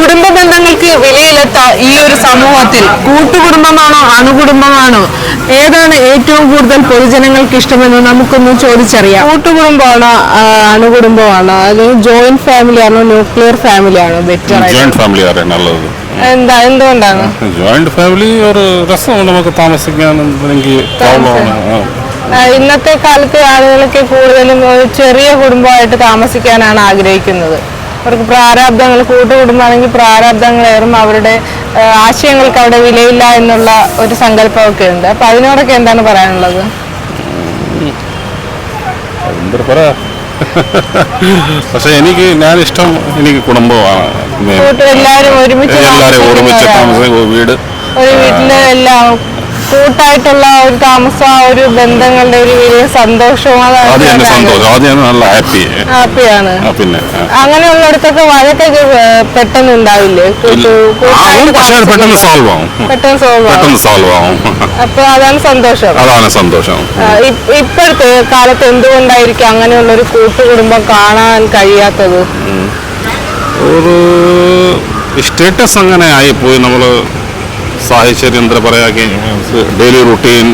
കുടുംബ ബന്ധങ്ങൾക്ക് വിലയിലെത്ത ഈ ഒരു സമൂഹത്തിൽ കൂട്ടുകുടുംബമാണോ അണുകുടുംബമാണോ? ഏതാണ് ഏറ്റവും കൂടുതൽ പൊതുജനങ്ങൾക്ക് ഇഷ്ടമെന്ന് നമുക്കൊന്ന് ചോദിച്ചറിയാം. കൂട്ടുകുടുംബമാണോ അണുകുടുംബമാണോ? അല്ലെങ്കിൽ ജോയിന്റ് ഫാമിലി ആണോ ന്യൂക്ലിയർ ഫാമിലി ആണോ? ബെറ്റർ ജോയിന്റ് ഫാമിലി ആണ് നല്ലത്. എന്താ എന്തുകൊണ്ടാണ്? ജോയിന്റ് ഫാമിലി ഒരു രസം നമുക്ക് താമസിക്കാൻ എനിക്ക് ഇന്നത്തെ കാലത്ത് ആളുകളൊക്കെ കൂടുതലും ഒരു ചെറിയ കുടുംബമായിട്ട് താമസിക്കാനാണ് ആഗ്രഹിക്കുന്നത്. അവർക്ക് പ്രാരാബ്ദങ്ങൾ കൂട്ടുകുടുംബമാണെങ്കിൽ പ്രാരാബ്ദങ്ങളേറും. അവരുടെ ആശയങ്ങൾക്ക് അവിടെ വിലയില്ല എന്നുള്ള ഒരു സങ്കല്പമൊക്കെ ഉണ്ട്. അപ്പൊ അതിനോടൊക്കെ എന്താണ് പറയാനുള്ളത്? പക്ഷെ എനിക്ക് ഞാൻ ഇഷ്ടം എനിക്ക് കുടുംബമാണ് എല്ലാരും എല്ലാവരും ഒരുമിച്ച് എല്ലാവരും ഒരുമിച്ച്. താമസിക്കുന്ന വീട്. ഒരു വീട്ടിൽ എല്ലാം കൂട്ടായിട്ടുള്ള ഒരു താമസം ആ ഒരു ബന്ധങ്ങളുടെ ഒരു വലിയ സന്തോഷവും അങ്ങനെയുള്ള അടുത്തൊക്കെ സന്തോഷം. നല്ല ഹാപ്പി ഹാപ്പിയാണ് പിന്നെ. അങ്ങനെയുള്ളിടത്തൊക്കെ വഴക്കൊക്കെ പെട്ടെന്ന് ഉണ്ടാവില്ലേ പെട്ടെന്ന് സോൾവ് ആവും. പെട്ടെന്ന് സോൾവ് പെട്ടെന്ന് സോൾവ് ആവും. അപ്പൊ അതാണ് സന്തോഷം. അതാണ് സന്തോഷം. ഇപ്പോഴത്തെ കാലത്ത് എന്തുകൊണ്ടായിരിക്കും അങ്ങനെയുള്ള ഒരു കൂട്ടുകുടുംബം കാണാൻ കഴിയാത്തത്? ഒരു സ്റ്റേറ്റസ് അങ്ങനെ ആയിപ്പോയി. നമ്മൾ സാഹചര്യം എന്താ പറയാ? ഡെയിലി റുട്ടീൻ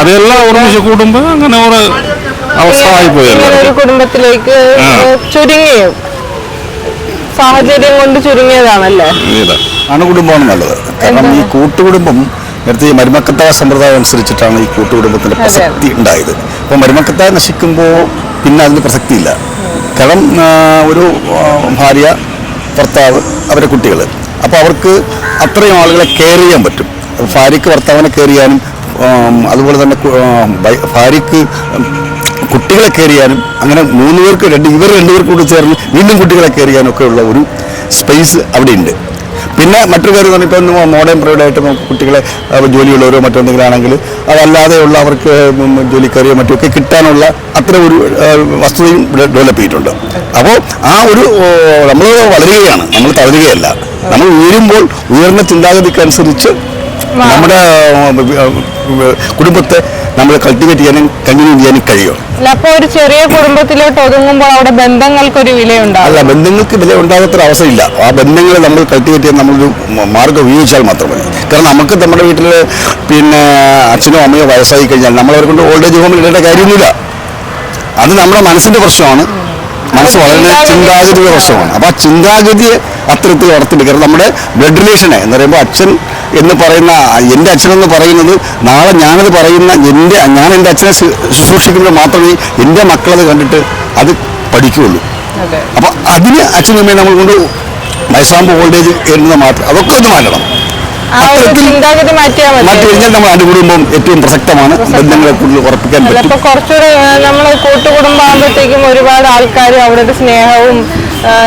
അതെല്ലാം ഒരുമിച്ച് കൂടുമ്പോ അങ്ങനെ ഒരു അവസ്ഥ ആയിപ്പോയല്ലോ ഇങ്ങനെ ഒരു കുടുംബത്തിലേക്ക് ചുരുങ്ങിയ. സാഹചര്യം കൊണ്ട് ചുരുങ്ങിയതാണല്ലേ? അണുകുടുംബമാണ് നല്ലത്. കാരണം ഈ കൂട്ടുകുടുംബം നേരത്തെ ഈ മരുമക്കത്തായ സമ്പ്രദായം അനുസരിച്ചിട്ടാണ് ഈ കൂട്ടുകുടുംബത്തിന്റെ പ്രസക്തി ഉണ്ടായത്. അപ്പോൾ മരുമക്കത്തായ നശിക്കുമ്പോൾ പിന്നെ അതിന് പ്രസക്തിയില്ല. കാരണം ഒരു ഭാര്യ ഭർത്താവ് അവരുടെ കുട്ടികൾ അപ്പോൾ അവർക്ക് അത്രയും ആളുകളെ കെയർ ചെയ്യാൻ പറ്റും. ഭാര്യയ്ക്ക് ഭർത്താവിനെ കെയർ ചെയ്യാനും അതുപോലെ തന്നെ ഭാര്യയ്ക്ക് കുട്ടികളെ കെയർ ചെയ്യാനും അങ്ങനെ മൂന്ന് പേർക്ക് രണ്ട് ഇവർ രണ്ടുപേർക്കൂടി ചേർന്ന് വീണ്ടും കുട്ടികളെ കെയർ ചെയ്യാനും ഉള്ള ഒരു സ്പേസ് അവിടെ ഉണ്ട്. പിന്നെ മറ്റൊരു കാര്യം എന്ന് പറഞ്ഞാൽ ഇപ്പം മോഡേൺ പ്രൈഡായിട്ട് നമുക്ക് കുട്ടികളെ ജോലിയുള്ളവരോ മറ്റെന്തെങ്കിലും ആണെങ്കിൽ അതല്ലാതെയുള്ള അവർക്ക് ജോലിക്കാരെയോ മറ്റുമൊക്കെ കിട്ടാനുള്ള അത്ര ഒരു വസ്തുതയും ഡെവലപ്പ് ചെയ്തിട്ടുണ്ട്. അപ്പോൾ ആ ഒരു നമ്മൾ വളരുകയാണ്. നമ്മൾ തളരുകയല്ല. നമ്മൾ ഉയരുമ്പോൾ ഉയർന്ന ചിന്താഗതിക്കനുസരിച്ച് നമ്മുടെ കുടുംബത്തെ നമ്മൾ കൾട്ടിവേറ്റ് ചെയ്യാനും കണ്ടിന്യൂ ചെയ്യാനും കഴിയും അല്ല ഒരു ചെറിയ കുടുംബത്തിലോട്ട് ഒതുങ്ങുമ്പോൾ അവിടെ ബന്ധങ്ങൾക്കൊരു വിലയുണ്ടാകും അല്ല ബന്ധങ്ങൾക്ക് വില ഉണ്ടാകാത്തൊരു അവസരമില്ല ആ ബന്ധങ്ങൾ നമ്മൾ കൾട്ടിവേറ്റ് ചെയ്യാൻ നമ്മളൊരു മാർഗം ഉപയോഗിച്ചാൽ മാത്രം മതി. കാരണം നമുക്ക് നമ്മുടെ വീട്ടിൽ പിന്നെ അച്ഛനോ അമ്മയോ വയസ്സായി കഴിഞ്ഞാൽ നമ്മളവരെ കൊണ്ട് ഓൾഡ് ഏജ് ഹോമിൽ ഇടേണ്ട കാര്യമൊന്നുമില്ല. അത് നമ്മുടെ മനസ്സിന്റെ പ്രശ്നമാണ്. മനസ്സ് വളരെ ചിന്താഗതി പ്രശ്നമാണ്. അപ്പോൾ ആ ചിന്താഗതിയെ അത്തരത്തിൽ വളർത്തിയെടുക്കരുത് നമ്മുടെ ബ്ലഡ് റിലേഷനെ എന്ന് പറയുമ്പോൾ അച്ഛൻ എന്ന് പറയുന്ന എന്റെ അച്ഛൻ എന്ന് പറയുന്നത് നാളെ ഞാനത് പറയുന്ന എന്റെ ഞാൻ എന്റെ അച്ഛനെ ശുശ്രൂഷിക്കുമ്പോൾ മാത്രമേ എന്റെ മക്കളത് കണ്ടിട്ട് അത് പഠിക്കുകയുള്ളൂ. അപ്പോൾ അപ്പൊ അതിന് അച്ഛനും അമ്മയും നമ്മൾ കൊണ്ട് വയസ്സാകുമ്പോൾ ഓൾഡ് ഏജ് മാത്രം. അതൊക്കെ ഒന്ന് മാറ്റണം. ചിന്താഗതി മാറ്റിയാൽ മതി. കഴിഞ്ഞാൽ നമ്മൾ അനുകുടുംബം ഏറ്റവും പ്രസക്തമാണ്. ബന്ധങ്ങളെ കൂടുതൽ ഉറപ്പിക്കാൻ പറ്റും. കുറച്ചുകൂടെ നമ്മൾ കൂട്ടുകുടുംബമാകുമ്പോഴത്തേക്കും ഒരുപാട് ആൾക്കാർ അവരുടെ സ്നേഹവും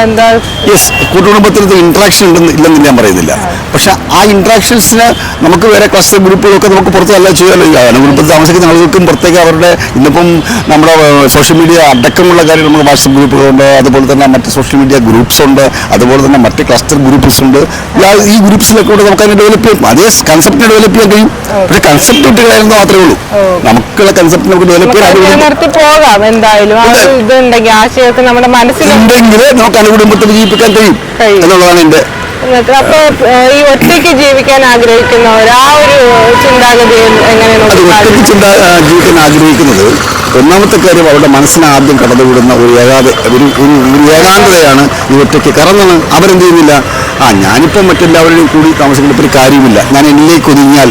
എന്താ യെസ് കൂട്ടുകുടുംബത്തിൽ ഇന്ററാക്ഷൻ ഉണ്ടെന്ന് ഇല്ലെന്ന് ഞാൻ പറയുന്നില്ല. പക്ഷെ ആ ഇൻട്രാക്ഷൻസിന് നമുക്ക് വേറെ ക്ലസ്റ്റർ ഗ്രൂപ്പുകളൊക്കെ നമുക്ക് പുറത്തല്ല ചെയ്യാമല്ലോ ഗ്രൂപ്പിൽ താമസിക്കുന്ന ആളുകൾക്കും പുറത്തേക്ക് അവരുടെ ഇന്നിപ്പം നമ്മുടെ സോഷ്യൽ മീഡിയ അടക്കമുള്ള കാര്യം നമുക്ക് വാട്സപ്പ് ഗ്രൂപ്പുകളുണ്ട് അതുപോലെ തന്നെ മറ്റ് സോഷ്യൽ മീഡിയ ഗ്രൂപ്പ്സ് ഉണ്ട് അതുപോലെ തന്നെ മറ്റ് ക്ലസ്റ്റർ ഗ്രൂപ്പ്സ് ഉണ്ട്. ഈ- ഗ്രൂപ്പ്സിലൊക്കെ കൂടെ നമുക്ക് അതിനെ ഡെവലപ്പ് ചെയ്യും. അതേ കൺസെപ്റ്റിനെ ഡെവലപ്പ് ചെയ്യാൻ കഴിയും. പക്ഷേ കൺസെപ്റ്റ് വിട്ട് കളയുന്നത് മാത്രമേ ഉള്ളൂ. നമുക്കുള്ള കൺസെപ്റ്റ് നമുക്ക് ഡെവലപ്പ് ചെയ്യാൻ എന്തായാലും. ഒരു നമ്മുടെ ഉണ്ടെങ്കിൽ നമുക്ക് അനുകുടുംബത്തെ വിജയിപ്പിക്കാൻ കഴിയും. കഴിയും. എന്നുള്ളതാണ് എന്റെ എന്നിട്ട് അപ്പൊ ഈ ഒറ്റയ്ക്ക് ജീവിക്കാൻ ആഗ്രഹിക്കുന്നവർ ആ ഒരു ഒറ്റയ്ക്ക് ചിന്ത ജീവിക്കാൻ ആഗ്രഹിക്കുന്നത് ഒന്നാമത്തെ കാര്യം അവരുടെ മനസ്സിനെ ആദ്യം കടന്നുവിടുന്ന ഒരു ഏകാത ഒരു ഒരു ഏകാന്തതയാണ് ഈ ഒറ്റയ്ക്ക് കാരണം അവരെന്ത് ചെയ്യുന്നില്ല? ആ ഞാനിപ്പം മറ്റെല്ലാവരുടെയും കൂടി താമസിക്കുന്ന ഒരു കാര്യമില്ല. ഞാൻ എന്നിലേക്ക് ഒതുങ്ങിയാൽ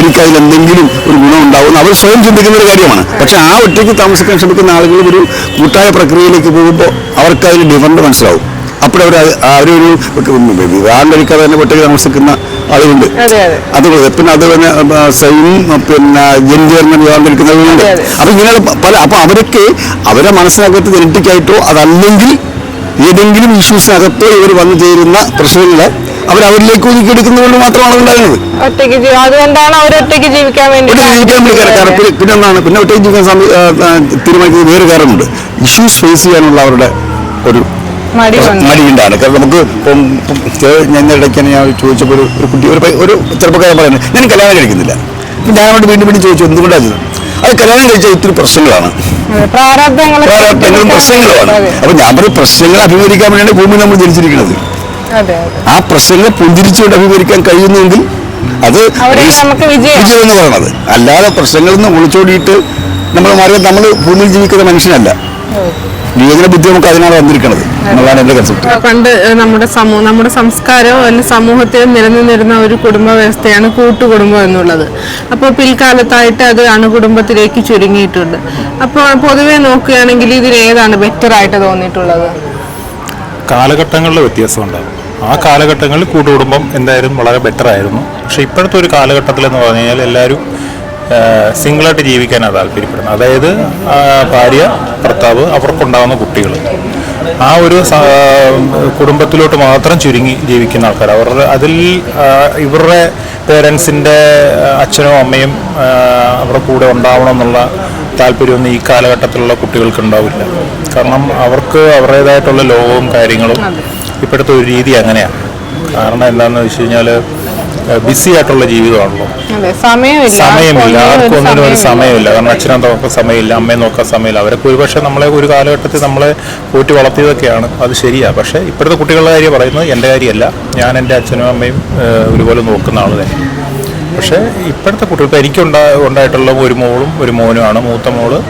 എനിക്കതിൽ എന്തെങ്കിലും ഒരു ഗുണം ഉണ്ടാവും അവർ സ്വയം ചിന്തിക്കുന്ന ഒരു കാര്യമാണ്. പക്ഷെ ആ ഒറ്റയ്ക്ക് താമസിക്കാൻ ശ്രമിക്കുന്ന ആളുകൾ ഒരു കൂട്ടായ പ്രക്രിയയിലേക്ക് പോകുമ്പോൾ അവർക്ക് അതിന് ഡിഫറന്റ് മനസ്സിലാവും. അപ്പോഴവർ അവരൊരു വിവാഹം കഴിക്കാതെ തന്നെ ഒറ്റയ്ക്ക് താമസിക്കുന്ന ആളുകളുണ്ട്. അതെ അതെ. അതുപോലെ പിന്നെ അത് തന്നെ സെയിം പിന്നെ ജെൻഡറിന് വിവാഹം കഴിക്കുന്നവരുണ്ട്. അപ്പൊ ഇങ്ങനെയുള്ള പല അപ്പം അവരൊക്കെ അവരെ മനസ്സിനകത്ത് ജനറ്റിക്കായിട്ടോ അതല്ലെങ്കിൽ ഏതെങ്കിലും ഇഷ്യൂസിനകത്തോ ഇവർ വന്നു ചേരുന്ന പ്രശ്നങ്ങൾ അവർ അവരിലേക്ക് ഒതുക്കിയെടുക്കുന്നതുകൊണ്ട് മാത്രമാണ് ഉണ്ടാകുന്നത്. ഒറ്റയ്ക്ക് അതുകൊണ്ടാണ് അവർ ഒറ്റയ്ക്ക് ജീവിക്കാൻ വേണ്ടി ജീവിക്കാൻ വേണ്ടി പിന്നെ- പിന്നെ എന്താണ്? പിന്നെ ഒറ്റയ്ക്ക് ജീവിക്കാൻ തീരുമാനിക്കുന്നത് വേറെ കാരണമുണ്ട്. ഇഷ്യൂസ് ഫേസ് ചെയ്യാനുള്ള അവരുടെ ഒരു മടിയുണ്ടാണ്. കാരണം നമുക്ക് ഇപ്പം ഞാൻ ഇടയ്ക്ക് ഞാൻ ചോദിച്ചപ്പോൾ ഒരു ഒരു കുട്ടി ഒരു ഒരു ചെറുപ്പക്കാരൻ പറയുന്നത് ഞാൻ കല്യാണം കഴിക്കുന്നില്ല. ഞാൻ അവിടെ വീണ്ടും വീണ്ടും ചോദിച്ചു എന്തുകൊണ്ടാണ് അത് കല്യാണം കഴിച്ചാൽ ഇത്തിരി പ്രശ്നങ്ങളാണ്. പ്രാരാബ്ദങ്ങളെ പ്രശ്നങ്ങളുമാണ്. അപ്പൊ ഞാൻ പറയും പ്രശ്നങ്ങൾ അഭിമുഖീകരിക്കാൻ വേണ്ടിയാണ് ഭൂമി നമ്മൾ ജനിച്ചിരിക്കുന്നത്. ആ പ്രശ്നങ്ങളെ പുഞ്ചിരിച്ചുകൊണ്ട് അഭിമുഖീകരിക്കാൻ കഴിയുന്നെങ്കിൽ അത്. വിജയം എന്ന് പറയുന്നത് അല്ലാതെ പ്രശ്നങ്ങളിൽ നിന്ന് ഒളിച്ചോടിയിട്ട് നമ്മൾ മാറി നമ്മൾ ഭൂമിയിൽ ജീവിക്കുന്ന മനുഷ്യനല്ല. വിവേചന ബുദ്ധി നമുക്ക് അതിനാണ് വന്നിരിക്കുന്നത് എന്നുള്ളതാണ് എന്റെ കൺസെപ്റ്റ് പണ്ട് നമ്മുടെ സമൂഹം നമ്മുടെ സംസ്കാരവും അല്ലെങ്കിൽ സമൂഹത്തിൽ നിലനിന്നിരുന്ന ഒരു കുടുംബ വ്യവസ്ഥയാണ് കൂട്ടുകുടുംബം എന്നുള്ളത്. അപ്പോൾ പിൽക്കാലത്തായിട്ട് അത് അണുകുടുംബത്തിലേക്ക് ചുരുങ്ങിയിട്ടുണ്ട്. അപ്പോൾ പൊതുവെ നോക്കുകയാണെങ്കിൽ ഇതിൽ ഏതാണ് ബെറ്റർ ആയിട്ട് തോന്നിയിട്ടുള്ളത്? കാലഘട്ടങ്ങളിലെ വ്യത്യാസം ഉണ്ടാകും. ആ കാലഘട്ടങ്ങളിൽ കൂട്ടുകുടുംബം എന്തായാലും വളരെ ബെറ്റർ ആയിരുന്നു. പക്ഷേ ഇപ്പോഴത്തെ ഒരു കാലഘട്ടത്തിൽ എന്ന് പറഞ്ഞു കഴിഞ്ഞാൽ എല്ലാവരും സിംഗിളായിട്ട് ജീവിക്കാനാണ് താല്പര്യപ്പെടുന്നത് അതായത് ഭാര്യ ഭർത്താവ് അവർക്കുണ്ടാകുന്ന കുട്ടികൾ ആ ഒരു കുടുംബത്തിലോട്ട് മാത്രം ചുരുങ്ങി ജീവിക്കുന്ന ആൾക്കാർ അവരുടെ അതിൽ ഇവരുടെ പേരൻസിന്റെ അച്ഛനും അമ്മയും അവരുടെ കൂടെ ഉണ്ടാവണം എന്നുള്ള താല്പര്യമൊന്നും ഈ കാലഘട്ടത്തിലുള്ള കുട്ടികൾക്ക് ഉണ്ടാവില്ല. കാരണം അവർക്ക് അവരുടേതായിട്ടുള്ള ലോകവും കാര്യങ്ങളും ഇപ്പോഴത്തെ ഒരു രീതി അങ്ങനെയാണ്. കാരണം എന്താണെന്ന് വെച്ച് കഴിഞ്ഞാൽ ബിസി ആയിട്ടുള്ള ജീവിതമാണല്ലോ. സമയമില്ല. ആർക്കും ഒന്നിനും ഒരു സമയമില്ല. കാരണം അച്ഛനും നോക്കാൻ സമയമില്ല. അമ്മയെ നോക്കാൻ സമയമില്ല. അവരൊക്കെ ഒരുപക്ഷെ നമ്മളെ ഒരു കാലഘട്ടത്തിൽ നമ്മളെ കൂട്ടി വളർത്തിയതൊക്കെയാണ്. അത് ശരിയാണ് പക്ഷേ ഇപ്പോഴത്തെ കുട്ടികളുടെ കാര്യം പറയുന്നത് എന്റെ കാര്യമല്ല. ഞാൻ എന്റെ അച്ഛനും അമ്മയും ഒരുപോലെ നോക്കുന്ന ആൾ തന്നെ. പക്ഷേ ഇപ്പോഴത്തെ കുട്ടികൾക്ക് എനിക്കുണ്ടാ ഉണ്ടായിട്ടുള്ള ഒരു മോളും ഒരു മോനുമാണ്. മൂത്ത മോളെ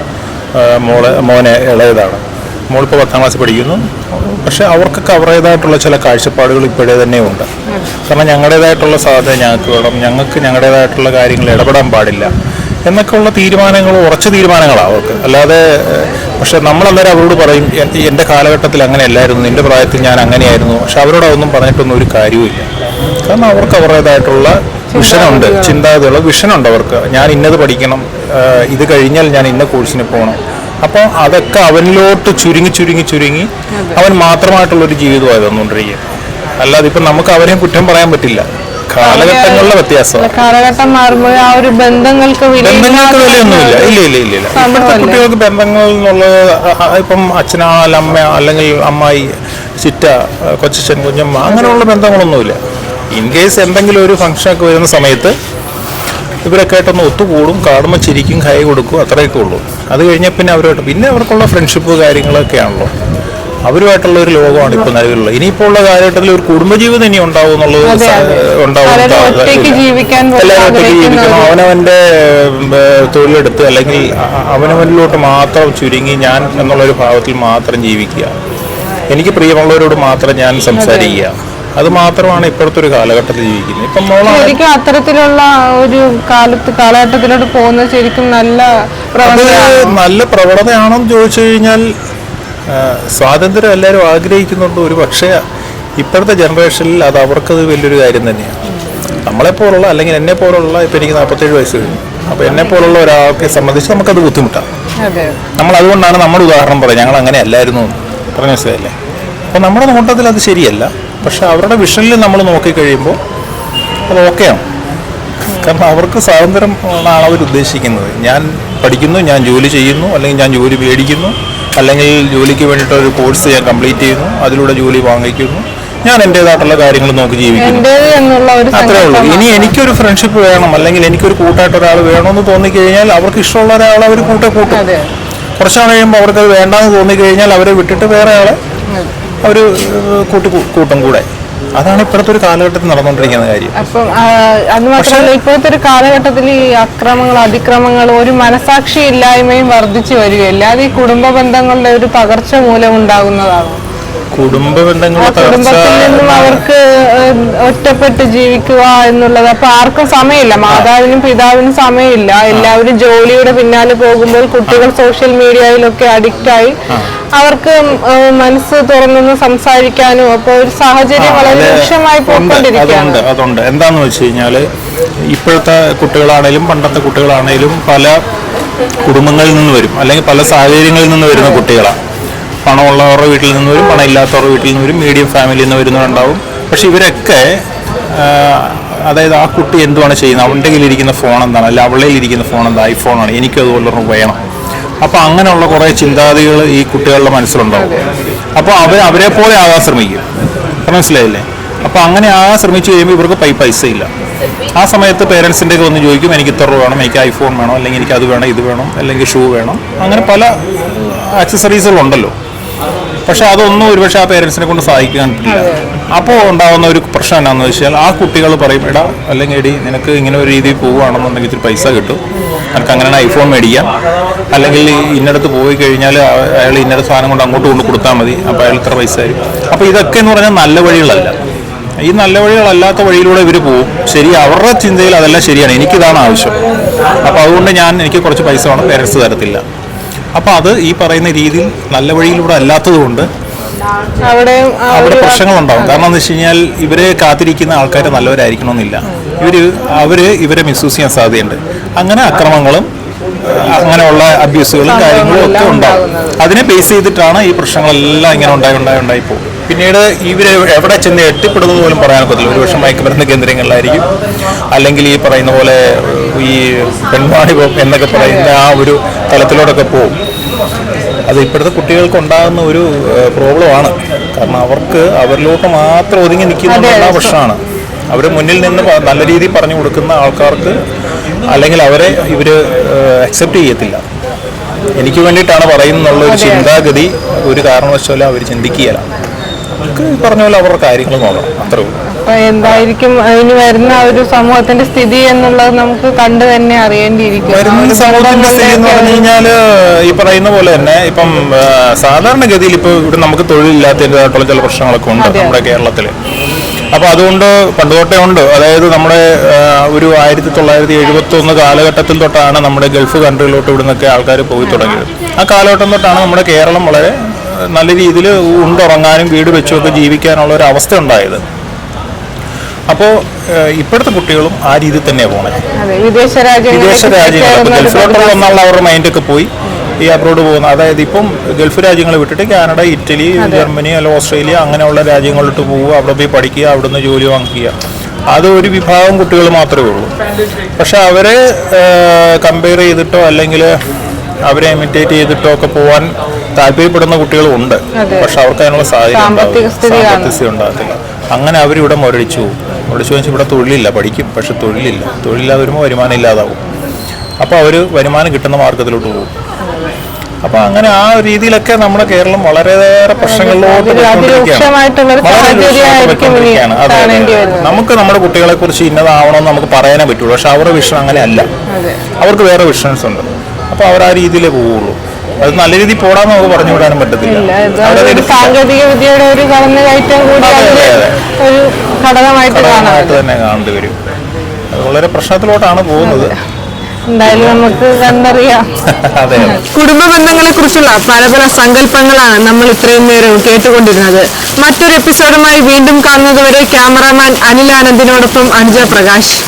മോൾ മോനെ ഇളയതാണ്. മോളിപ്പോൾ പത്താം ക്ലാസ്സിൽ പഠിക്കുന്നു. പക്ഷേ അവർക്കൊക്കെ അവരുടേതായിട്ടുള്ള ചില കാഴ്ചപ്പാടുകൾ ഇപ്പോഴേ തന്നെ ഉണ്ട് കാരണം ഞങ്ങളുടേതായിട്ടുള്ള സാധ്യത ഞങ്ങൾക്ക് വേണം. ഞങ്ങൾക്ക് ഞങ്ങളുടേതായിട്ടുള്ള കാര്യങ്ങൾ ഇടപെടാൻ പാടില്ല. എന്നൊക്കെയുള്ള തീരുമാനങ്ങൾ ഉറച്ച തീരുമാനങ്ങളാണ് അവർക്ക്. അല്ലാതെ പക്ഷെ നമ്മളെല്ലാവരും അവരോട് പറയും "എൻ- എന്റെ കാലഘട്ടത്തിൽ അങ്ങനെയല്ലായിരുന്നു. എന്റെ പ്രായത്തിൽ ഞാൻ അങ്ങനെയായിരുന്നു. പക്ഷെ അവരോട് അതൊന്നും പറഞ്ഞിട്ടൊന്നും ഒരു കാര്യവുമില്ല കാരണം അവർക്ക് അവരുടേതായിട്ടുള്ള വിഷനുണ്ട്. ചിന്താഗതികൾ. വിഷനുണ്ട് അവർക്ക്. ഞാൻ ഇന്നത് പഠിക്കണം ഇത് കഴിഞ്ഞാൽ ഞാൻ ഇന്ന കോഴ്സിന് പോകണം. അപ്പോൾ അതൊക്കെ അവനിലോട്ട് ചുരുങ്ങി ചുരുങ്ങി ചുരുങ്ങി അവൻ മാത്രമായിട്ടുള്ളൊരു ജീവിതമായി തന്നുകൊണ്ടിരിക്കുക അല്ലാതെ ഇപ്പം നമുക്ക് അവനെ കുറ്റം പറയാൻ പറ്റില്ല. കാലഘട്ടങ്ങളിലെ വ്യത്യാസം കാലഘട്ടം മാറുമ്പോൾ ആ ഒരു ബന്ധങ്ങൾക്ക് ബന്ധങ്ങൾക്ക് വിലയൊന്നുമില്ല. ഇല്ല ഇല്ല ഇല്ല ഇല്ല. ഇപ്പോഴത്തെ? കുട്ടികൾക്ക് ബന്ധങ്ങൾ എന്നുള്ളത് ഇപ്പം അച്ഛനാ അല്ല അമ്മ അല്ലെങ്കിൽ അമ്മായി ചിറ്റ കൊച്ചച്ഛൻ കുഞ്ഞമ്മ അങ്ങനെയുള്ള ബന്ധങ്ങളൊന്നുമില്ല. ഇൻ കേസ് എന്തെങ്കിലും ഒരു ഫംഗ്ഷനൊക്കെ വരുന്ന സമയത്ത് ഇവരൊക്കെ ആയിട്ടൊന്ന് ഒത്തുകൂടും കാണുമ്പോൾ ചിരിക്കും കൈ കൊടുക്കും അത്രയൊക്കെ ഉള്ളൂ. അത് കഴിഞ്ഞാൽ പിന്നെ അവരുമായിട്ട് പിന്നെ അവർക്കുള്ള ഫ്രണ്ട്ഷിപ്പ് കാര്യങ്ങളൊക്കെ ആണല്ലോ അവരുമായിട്ടുള്ള ഒരു ലോകമാണ് ഇപ്പോൾ നിലവിലുള്ളത്. ഇനിയിപ്പോൾ ഉള്ള കാലഘട്ടത്തിൽ ഒരു കുടുംബജീവിതം ഇനി ഉണ്ടാവും എന്നുള്ളത്. ഉണ്ടാവും. എല്ലാവരും ജീവിക്കണം. അവനവന്റെ തൊഴിലെടുത്ത് അല്ലെങ്കിൽ അവനവനിലോട്ട് മാത്രം ചുരുങ്ങി ഞാൻ എന്നുള്ളൊരു ഭാവത്തിൽ മാത്രം ജീവിക്കുക. എനിക്ക് പ്രിയമുള്ളവരോട് മാത്രം ഞാൻ സംസാരിക്കുക. അത് മാത്രമാണ് ഇപ്പോഴത്തെ ഒരു കാലഘട്ടത്തിൽ ജീവിക്കുന്നത്. ഇപ്പം ശരിക്കും അത്തരത്തിലുള്ള ഒരു കാലത്ത് കാലഘട്ടത്തിലോട്ട് പോകുന്നത് ശരിക്കും നല്ല നല്ല പ്രവണതയാണെന്ന് ചോദിച്ചു കഴിഞ്ഞാൽ സ്വാതന്ത്ര്യം എല്ലാവരും ആഗ്രഹിക്കുന്നുണ്ട്. ഒരു പക്ഷേ ഇപ്പോഴത്തെ ജനറേഷനിൽ അത് അവർക്കത് വലിയൊരു കാര്യം തന്നെയാണ്. നമ്മളെപ്പോലുള്ള അല്ലെങ്കിൽ എന്നെ പോലുള്ള ഇപ്പം എനിക്ക് നാൽപ്പത്തേഴ് വയസ്സ് കഴിഞ്ഞു. അപ്പോൾ എന്നെ പോലുള്ള ഒരാൾക്ക് സംബന്ധിച്ച് നമുക്കത് ബുദ്ധിമുട്ടാണ്. നമ്മൾ അതുകൊണ്ടാണ് നമ്മുടെ ഉദാഹരണം പറയാം ഞങ്ങൾ അങ്ങനെ അല്ലായിരുന്നു. പറഞ്ഞ മനസ്സിലായില്ലേ? അപ്പോൾ നമ്മുടെ നോട്ടത്തിൽ അത് ശരിയല്ല. പക്ഷെ അവരുടെ വിഷനിൽ നമ്മൾ നോക്കിക്കഴിയുമ്പോൾ അത് ഓക്കെയാണ് കാരണം അവർക്ക് സ്വാതന്ത്ര്യം ആണ് അവർ ഉദ്ദേശിക്കുന്നത്. ഞാൻ പഠിക്കുന്നു ഞാൻ ജോലി ചെയ്യുന്നു അല്ലെങ്കിൽ ഞാൻ ജോലി മേടിക്കുന്നു അല്ലെങ്കിൽ ജോലിക്ക് വേണ്ടിയിട്ട് ഒരു കോഴ്സ് ഞാൻ കംപ്ലീറ്റ് ചെയ്യുന്നു അതിലൂടെ ജോലി വാങ്ങിക്കുന്നു ഞാൻ എന്റെതായിട്ടുള്ള കാര്യങ്ങൾ നോക്കി ജീവിക്കുന്നു. അത്രേ ഉള്ളൂ. ഇനി എനിക്കൊരു ഫ്രണ്ട്ഷിപ്പ് വേണം അല്ലെങ്കിൽ എനിക്കൊരു കൂട്ടായിട്ട് ഒരാൾ വേണമെന്ന് തോന്നിക്കഴിഞ്ഞാൽ അവർക്ക് ഇഷ്ടമുള്ള ഒരാൾ അവർ കൂട്ടെ കൂട്ടും കുറച്ചാൾ കഴിയുമ്പോൾ അവർക്ക് അത് വേണ്ടാന്ന് തോന്നിക്കഴിഞ്ഞാൽ അവരെ വിട്ടിട്ട് വേറെ ആളെ അവർ കൂട്ടി കൂട്ടം കൂടെ. അതാണ് ഇപ്പോഴത്തെ ഒരു കാലഘട്ടത്തിൽ നടന്നുകൊണ്ടിരിക്കുന്ന കാര്യം. അപ്പം അത് മാത്രമല്ല ഇപ്പോഴത്തെ ഒരു കാലഘട്ടത്തിൽ ഈ അക്രമങ്ങൾ അതിക്രമങ്ങൾ ഒരു മനസാക്ഷി ഇല്ലായ്മയും വർദ്ധിച്ചു വരികയില്ല അത് ഈ കുടുംബ ബന്ധങ്ങളുടെ ഒരു പകർച്ച മൂലം ഉണ്ടാകുന്നതാണ്? കുടുംബ ബന്ധങ്ങൾ ആ കുടുംബത്തിൽ നിന്നും അവർക്ക് ഒറ്റപ്പെട്ട് ജീവിക്കുക എന്നുള്ളത്. അപ്പൊ ആർക്കും സമയമില്ല. മാതാവിനും പിതാവിനും സമയമില്ല. എല്ലാവരും ജോലിയുടെ പിന്നാലെ പോകുമ്പോൾ കുട്ടികൾ സോഷ്യൽ മീഡിയയിലൊക്കെ അഡിക്റ്റ് ആയി അവർക്ക് മനസ്സ് തുറന്നൊന്ന് സംസാരിക്കാനും അപ്പൊ ഒരു സാഹചര്യം വളരെ രൂക്ഷമായി പോയിക്കൊണ്ടിരിക്കുകയാണ് അതുണ്ട് അതുണ്ട്. എന്താന്ന് വെച്ച് കഴിഞ്ഞാൽ ഇപ്പോഴത്തെ കുട്ടികളാണേലും പണ്ടത്തെ കുട്ടികളാണേലും പല കുടുംബങ്ങളിൽ നിന്ന് വരും. അല്ലെങ്കിൽ പല സാഹചര്യങ്ങളിൽ നിന്ന് വരുന്ന കുട്ടികളാണ്. പണമുള്ളവരുടെ വീട്ടിൽ നിന്നവരും വരും പണം ഇല്ലാത്തവരുടെ വീട്ടിൽ നിന്നവരും മീഡിയം ഫാമിലിയിൽ നിന്ന് വരുന്നവരുണ്ടാവും. പക്ഷെ ഇവരൊക്കെ അതായത് ആ കുട്ടി എന്തുവാണ് ചെയ്യുന്നത്? അവന്റെ കയ്യിലിരിക്കുന്ന ഫോൺ എന്താണ്? അല്ല അവളുടെ ഇരിക്കുന്ന ഫോൺ എന്താ ഐഫോണാണ് എനിക്കും അതുപോലെ വേണം. അപ്പോൾ അങ്ങനെയുള്ള കുറേ ചിന്താഗതികൾ ഈ കുട്ടികളുടെ മനസ്സിലുണ്ടാവും. അപ്പോൾ അവർ അവരെ പോലെ ആകാൻ ശ്രമിക്കും. മനസ്സിലായില്ലേ? അപ്പോൾ അങ്ങനെ ആകാൻ ശ്രമിച്ചു കഴിയുമ്പോൾ ഇവർക്ക് പൈ പൈസ ഇല്ല ആ സമയത്ത് പേരൻസിന്റെ ഒക്കെ ഒന്ന് ചോദിക്കും എനിക്ക് ഇത്ര രൂപ വേണം എനിക്ക് ഐഫോൺ വേണം അല്ലെങ്കിൽ എനിക്ക് അത് വേണം ഇത് വേണം അല്ലെങ്കിൽ ഷൂ വേണം. അങ്ങനെ പല ആക്സസറീസുകളുണ്ടല്ലോ പക്ഷെ അതൊന്നും ഒരുപക്ഷെ ആ പേരൻസിനെ കൊണ്ട് സഹായിക്കാൻ പറ്റില്ല. അപ്പോൾ ഉണ്ടാകുന്ന ഒരു പ്രശ്നം എന്താണെന്ന് വെച്ചാൽ ആ കുട്ടികൾ പറയും എടാ അല്ലെങ്കിൽ എടി നിനക്ക് ഇങ്ങനെ ഒരു രീതിയിൽ പോവുകയാണെന്നുണ്ടെങ്കിൽ ഇത്തിരി പൈസ കിട്ടും. നിനക്ക് അങ്ങനെ ഐഫോൺ മേടിക്കാം. അല്ലെങ്കിൽ ഇന്നടത്ത് പോയി കഴിഞ്ഞാൽ അയാൾ ഇന്നടത്ത് സാധനം കൊണ്ട് അങ്ങോട്ട് കൊണ്ട് കൊടുത്താൽ മതി. അപ്പോൾ അയാൾ ഇത്ര പൈസ തരും. അപ്പോൾ ഇതൊക്കെ എന്ന് പറഞ്ഞാൽ നല്ല വഴികളല്ല. ഈ നല്ല വഴികളല്ലാത്ത വഴിയിലൂടെ ഇവർ പോകും ശരി അവരുടെ ചിന്തയിൽ അതെല്ലാം ശരിയാണ്. എനിക്കിതാണ് ആവശ്യം. അപ്പോൾ അതുകൊണ്ട് ഞാൻ എനിക്ക് കുറച്ച് പൈസ വേണം പേരൻസ് തരത്തില്ല. അപ്പോൾ അത് ഈ പറയുന്ന രീതിയിൽ നല്ല വഴിയിലൂടെ അല്ലാത്തത് കൊണ്ട് അവിടെ അവിടെ പ്രശ്നങ്ങളുണ്ടാവും. കാരണം എന്ന് വെച്ച് കഴിഞ്ഞാൽ ഇവരെ കാത്തിരിക്കുന്ന ആൾക്കാർ നല്ലവരായിരിക്കണമെന്നില്ല. ഇവർ അവർ ഇവരെ മിസ്യൂസ് ചെയ്യാൻ സാധ്യതയുണ്ട്. അങ്ങനെ അക്രമങ്ങളും അങ്ങനെയുള്ള അബ്യൂസുകളും കാര്യങ്ങളും ഒക്കെ ഉണ്ടാവും. അതിനെ ബേസ് ചെയ്തിട്ടാണ് ഈ പ്രശ്നങ്ങളെല്ലാം ഇങ്ങനെ ഉണ്ടായി ഉണ്ടായി ഉണ്ടായി പോകും പിന്നീട് ഇവർ എവിടെ ചെന്ന് എത്തിപ്പെടുന്നത് പോലും പറയാൻ പറ്റില്ല ഒരുപക്ഷെ മയക്കുമരുന്ന് കേന്ദ്രങ്ങളിലായിരിക്കും. അല്ലെങ്കിൽ ഈ പറയുന്ന പോലെ ഈ പെൺവാണി എന്നൊക്കെ പറയുന്ന ആ ഒരു തലത്തിലോട്ടൊക്കെ പോകും അത് ഇപ്പോഴത്തെ കുട്ടികൾക്ക് ഉണ്ടാകുന്ന ഒരു പ്രോബ്ലമാണ്. കാരണം അവർക്ക് അവരിലോട്ട് മാത്രം ഒതുങ്ങി നിൽക്കുന്ന പ്രശ്നമാണ്. അവർ മുന്നിൽ നിന്ന് നല്ല രീതിയിൽ പറഞ്ഞു കൊടുക്കുന്ന ആൾക്കാർക്ക് അല്ലെങ്കിൽ അവരെ ഇവർ അക്സെപ്റ്റ് ചെയ്യത്തില്ല. എനിക്ക് വേണ്ടിയിട്ടാണ് പറയുന്നുള്ള ഒരു ചിന്താഗതി ഒരു കാരണവശാലും അവർ ചിന്തിക്കുകയില്ല. അവർക്ക് പറഞ്ഞ പോലെ അവരുടെ കാര്യങ്ങൾ നോക്കണം. അത്രേ ഉള്ളൂ. എന്തായിരിക്കും ഇനി വരുന്ന ഒരു സമൂഹത്തിന്റെ സ്ഥിതി എന്നുള്ളത് നമുക്ക് കണ്ടു തന്നെ അറിയേണ്ടിയിരിക്കും വരുന്ന സമൂഹത്തിന്റെ സ്ഥിതി എന്ന് പറഞ്ഞു കഴിഞ്ഞാൽ ഈ പറയുന്ന പോലെ തന്നെ ഇപ്പം സാധാരണഗതിയിൽ ഇപ്പൊ ഇവിടെ നമുക്ക് തൊഴിലില്ലാത്തതായിട്ടുള്ള ചില പ്രശ്നങ്ങളൊക്കെ ഉണ്ട് നമ്മുടെ കേരളത്തിൽ. അപ്പൊ അതുകൊണ്ട് പണ്ട് തൊട്ടേ ഉണ്ട്. അതായത് നമ്മുടെ ഒരു ആയിരത്തി തൊള്ളായിരത്തി എഴുപത്തി ഒന്ന് കാലഘട്ടത്തിൽ തൊട്ടാണ് നമ്മുടെ ഗൾഫ് കൺട്രിയിലോട്ട് ഇവിടുന്നൊക്കെ ആൾക്കാർ പോയി തുടങ്ങിയത്. ആ കാലഘട്ടം തൊട്ടാണ് നമ്മുടെ കേരളം വളരെ നല്ല രീതിയിൽ ഉണ്ടുറങ്ങാനും വീട് വെച്ചുമൊക്കെ ജീവിക്കാനുള്ള ഒരു അവസ്ഥ ഉണ്ടായത്. അപ്പോൾ ഇപ്പോഴത്തെ കുട്ടികളും ആ രീതിയിൽ തന്നെയാണ് പോണേ. വിദേശ രാജ്യങ്ങൾ ഇപ്പൊ ഗൾഫിലോട്ടുള്ള ഒന്നുള്ള അവരുടെ മൈൻഡൊക്കെ പോയി. ഈ അബ്രോഡ് പോകുന്ന അതായത് ഇപ്പം ഗൾഫ് രാജ്യങ്ങൾ വിട്ടിട്ട് കാനഡ ഇറ്റലി ജർമ്മനി അല്ലെങ്കിൽ ഓസ്ട്രേലിയ അങ്ങനെയുള്ള രാജ്യങ്ങളിലോട്ട് പോവുക അവിടെ പോയി പഠിക്കുക അവിടുന്ന് ജോലി വാങ്ങിക്കുക. അത് ഒരു വിഭാഗം കുട്ടികൾ മാത്രമേ ഉള്ളൂ. പക്ഷെ അവരെ കമ്പയർ ചെയ്തിട്ടോ അല്ലെങ്കിൽ അവരെ ഇമിറ്റേറ്റ് ചെയ്തിട്ടോ ഒക്കെ പോകാൻ താല്പര്യപ്പെടുന്ന കുട്ടികളും ഉണ്ട്. പക്ഷെ അവർക്ക് അതിനുള്ള സാഹചര്യം സാമ്പത്തിക ഉണ്ടാകത്തില്ല. അങ്ങനെ അവരിവിടെ മുരടിച്ചു. മുരടിച്ചു വെച്ചാൽ ഇവിടെ തൊഴിലില്ല പഠിക്കും. പക്ഷെ തൊഴിലില്ല. തൊഴിലില്ലാതെ വരുമ്പോൾ വരുമാനം ഇല്ലാതാവും. അപ്പോൾ അവർ വരുമാനം കിട്ടുന്ന മാർഗത്തിലോട്ട് പോകും. അപ്പോൾ അങ്ങനെ ആ രീതിയിലൊക്കെ നമ്മുടെ കേരളം വളരെയേറെ പ്രശ്നങ്ങളിലോട്ട് പോയിക്കൊണ്ടിരിക്കുകയാണ്. അതെ, നമുക്ക് നമ്മുടെ കുട്ടികളെ കുറിച്ച് ഇന്നതാവണമെന്ന് നമുക്ക് പറയാനേ പറ്റുള്ളൂ. പക്ഷെ അവരുടെ വിഷൻ അങ്ങനെ അല്ല അവർക്ക് വേറെ വിഷൻസ് ഉണ്ട്. അപ്പോൾ അവർ ആ രീതിയിലേ പോവുള്ളൂ. അത് നല്ല രീതിയിൽ പോടാന്ന് നമുക്ക് പറഞ്ഞു വിടാനും പറ്റത്തില്ല. സാങ്കേതിക വിദ്യയുടെ ഒരു കടന്നുകയറ്റം കൂടി. ഒരു ഘടകമായിട്ട് തന്നെ കാണേണ്ടി വരും. അത് വളരെ പ്രശ്നത്തിലോട്ടാണ് പോകുന്നത്. എന്തായാലും നമുക്ക് കണ്ടറിയാം. കുടുംബ ബന്ധങ്ങളെ കുറിച്ചുള്ള പല പല സങ്കല്പങ്ങളാണ് നമ്മൾ ഇത്രയും നേരം കേട്ടുകൊണ്ടിരുന്നത്. മറ്റൊരു എപ്പിസോഡുമായി വീണ്ടും കാണുന്നതുവരെ ക്യാമറാമാൻ അനിൽ ആനന്ദിനോടൊപ്പം അനുജ പ്രകാശ്.